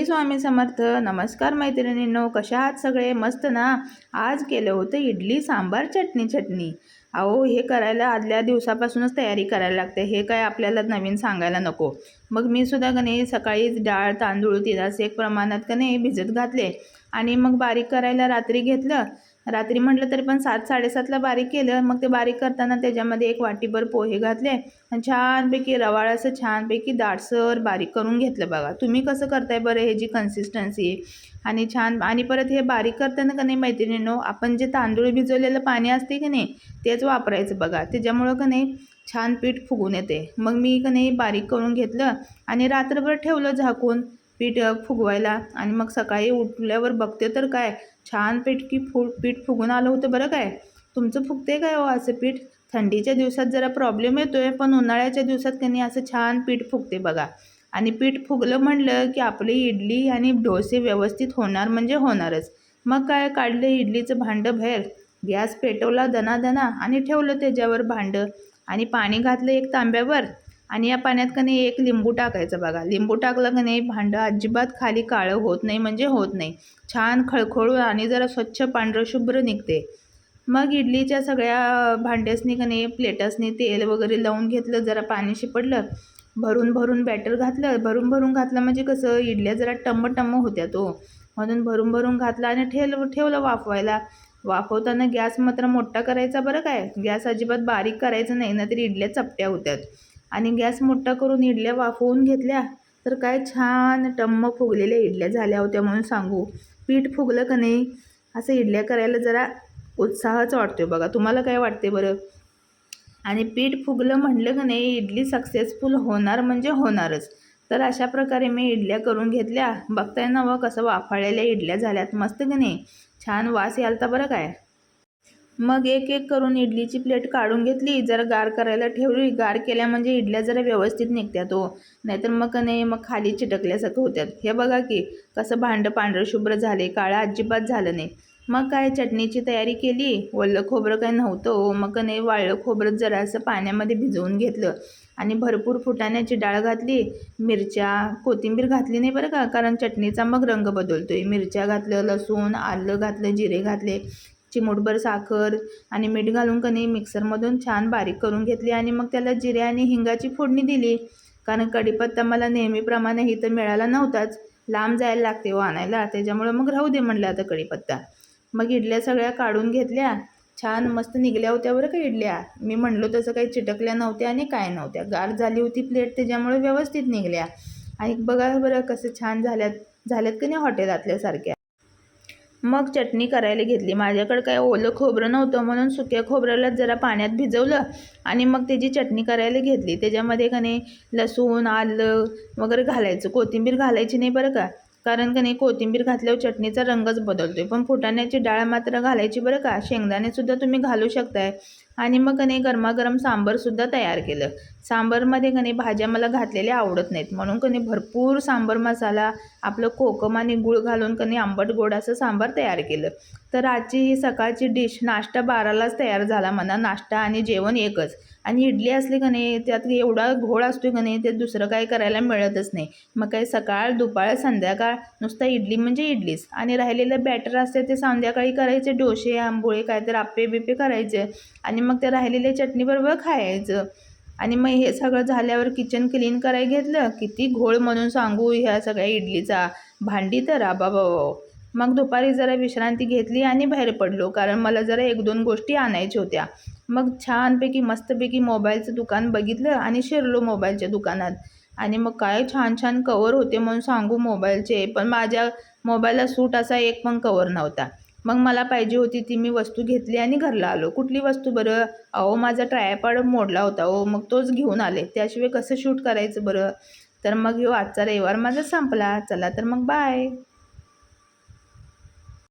श्री स्वामी समर्थ. नमस्कार मैत्रिणींनो कशा आहात सगळे? मस्त ना? आज केलं होतं इडली सांबार चटणी चटणी. अहो हे करायला आदल्या दिवसापासूनच तयारी करायला लागते. हे काय आपल्याला नवीन सांगायला नको. मग मी सुद्धा कने नाही सकाळीच डाळ तांदूळ तिरास एक प्रमाणात का नाही भिजत घातले. आणि मग बारीक करायला रात्री घेतलं. रात्री म्हटलं तरी पण सात साडेसातला बारीक केलं मग ते बारीक करताना त्याच्यामध्ये एक वाटीभर पोहे घातले आणि छानपैकी रवाळ असं छानपैकी दाटसर बारीक करून घेतलं बघा. तुम्ही कसं करताय बरं हे जी कन्सिस्टन्सी आणि छान आणि परत हे बारीक करताना का नाही मैत्रिणींनो आपण जे तांदूळ भिजवलेलं पाणी असते की नाही तेच वापरायचं बघा. त्याच्यामुळं का नाही छान पीठ फुगून येते. मग मी का नाही बारीक करून घेतलं आणि रात्रभर ठेवलं झाकून. पीठ फुगवायला आणि मग सकाळी उठल्यावर बघते तर काय छान पीठ की फु पीठ फुगून आलं होतं बरं काय? तुमचं फुगते काय हो असं पीठ? थंडीच्या दिवसात जरा प्रॉब्लेम येतो आहे पण उन्हाळ्याच्या दिवसात त्यांनी असं छान पीठ फुगते बघा. आणि पीठ फुगलं म्हणलं की आपली इडली आणि डोसे व्यवस्थित होणार म्हणजे होणारच. मग काय काढलं इडलीचं भांडं बाहेर? गॅस पेटवला दणादणा आणि ठेवलं त्याच्यावर भांडं. आणि पाणी घातलं एक तांब्यावर? आणि या पाण्यात का नाही एक लिंबू टाकायचं बघा. लिंबू टाकलं का नाही भांडं अजिबात खाली काळं होत नाही म्हणजे होत नाही. छान खळखळून आणि जरा स्वच्छ पांढरं शुभ्र निघते. मग इडलीच्या सगळ्या भांड्यासनी का नाही प्लेटासनी तेल वगैरे लावून घेतलं जरा पाणी शिपडलं. भरून भरून बॅटर घातलं. भरून भरून घातलं म्हणजे कसं इडल्या जरा टम्म टम्म होत्या तो. म्हणून भरून भरून घातलं आणि ठेल ठेवलं वाफवायला. वाफवताना गॅस मात्र मोठा करायचा बरं काय? गॅस अजिबात बारीक करायचं नाही ना तरी इडल्या चपट्या होत्यात. आणि गॅस मोठा करून इडल्या वाफवून घेतल्या तर काय छान टम्म फुगलेल्या इडल्या झाल्या होत्या म्हणून सांगू. पीठ फुगलं का नाही असं इडल्या करायला जरा उत्साहच वाटतो बघा. तुम्हाला काय वाटते बरं? आणि पीठ फुगलं म्हटलं का नाही इडली सक्सेसफुल होणार म्हणजे होणारच. तर अशा प्रकारे मी इडल्या करून घेतल्या. बघताय ना व कसं वाफाळलेल्या इडल्या झाल्यात. मस्त की नाही? छान वास यालता बरं काय? मग एक एक करून इडलीची प्लेट काढून घेतली. जरा गार करायला ठेवली. गार केल्या म्हणजे इडल्या जरा व्यवस्थित निघतात हो. नाहीतर मग नाही मग खाली चिटकल्यासारखं होत्यात. हे बघा की कसं भांडं पांढरं शुभ्र झाले. काळं अजिबात झालं नाही. मग काय चटणीची तयारी केली? ओलं खोबरं काय नव्हतं हो. मग नाही वाळलं खोबरं जरा असं पाण्यामध्ये भिजवून घेतलं आणि भरपूर फुटाण्याची डाळ घातली. मिरच्या कोथिंबीर घातली नाही बरं का? कारण चटणीचा मग रंग बदलतो आहे मिरच्या घातलं लसूण आलं घातलं जिरे घातले. चिमूटभर साखर आणि मीठ घालून कणी मिक्सरमधून छान बारीक करून घेतली आणि मग त्याला जिरे आणि हिंगाची फोडणी दिली. कारण कढीपत्ता मला नेहमीप्रमाणे इथं मिळाला नव्हताच. लांब जायला लागते व आणायला त्याच्यामुळं मग राहू दे म्हणलं आता कढीपत्ता. मग इडल्या सगळ्या काढून घेतल्या. छान मस्त निघल्या होत्या बरं का इडल्या. मी म्हणलो तसं काही चिटकल्या नव्हत्या आणि काय नव्हत्या. गार झाली होती प्लेट त्याच्यामुळे व्यवस्थित निघल्या. आणि बघा बरं कसं छान झाल्यात. झाल्यात की नाही हॉटेलातल्यासारख्या मग चटणी करायला घेतली. माझ्याकडे काय ओलं खोबरं नव्हतं म्हणून सुक्या खोबऱ्याला जरा पाण्यात भिजवलं आणि मग त्याची चटणी करायला घेतली. त्याच्यामध्ये का नाही लसूण आलं वगैरे घालायचं. कोथिंबीर घालायची नाही बरं का? कारण का नाही कोथिंबीर घातल्यावर चटणीचा रंगच बदलतो पण फुटाण्याची डाळ मात्र घालायची बरं का? शेंगदाणेसुद्धा तुम्ही घालू शकताय. आणि मग कने गरमागरम सांबरसुद्धा तयार केलं. सांबरमध्ये कने नाही भाज्या मला घातलेल्या आवडत नाहीत. म्हणून कने भरपूर सांबर मसाला आपलं कोकम आणि गूळ घालून कने आंबट गोड असं सांबार तयार केलं. तर आजची ही सकाळची डिश नाश्ता बारालाच तयार झाला म्हणा. नाश्ता आणि जेवण एकच. आणि इडली असली का नाही त्यात एवढा घोळ असतो का नाही ते दुसरं काय करायला मिळतच नाही. मग काय सकाळ दुपार संध्याकाळ नुसतं इडली म्हणजे इडलीच. आणि राहिलेलं बॅटर असते ते संध्याकाळी करायचे. डोसे आंबोळे काय तर आप्पे बिप्पे करायचे. आणि मग ते राहिलेल्या चटणीबरोबर खायचं. आणि मग हे सगळं झाल्यावर किचन क्लीन करायला घेतलं किती घोळ म्हणून सांगू ह्या सगळ्या इडलीचा. भांडी तर बाबा मग दुपारी जरा विश्रांती घेतली आणि बाहेर पडलो कारण मला जरा एक दोन गोष्टी आणायच्या होत्या. मग छानपैकी मस्तपैकी मोबाईलचं दुकान बघितलं आणि शिरलो मोबाईलच्या दुकानात. आणि मग काय छान छान कवर होते म्हणून सांगू मोबाईलचे पण माझ्या मोबाईलला सूट असा एक पण कवर नव्हता. मग मला पाहिजे होती ती मी वस्तू घेतली आणि घरला आलो. कुठली वस्तू बरं? अहो माझा ट्रायपॉड मोडला होता हो. मग तोच घेऊन आले. त्याशिवाय कसं शूट करायचं बरं? तर मग ह्यो आजचा रविवार माझा संपला. चला तर मग बाय.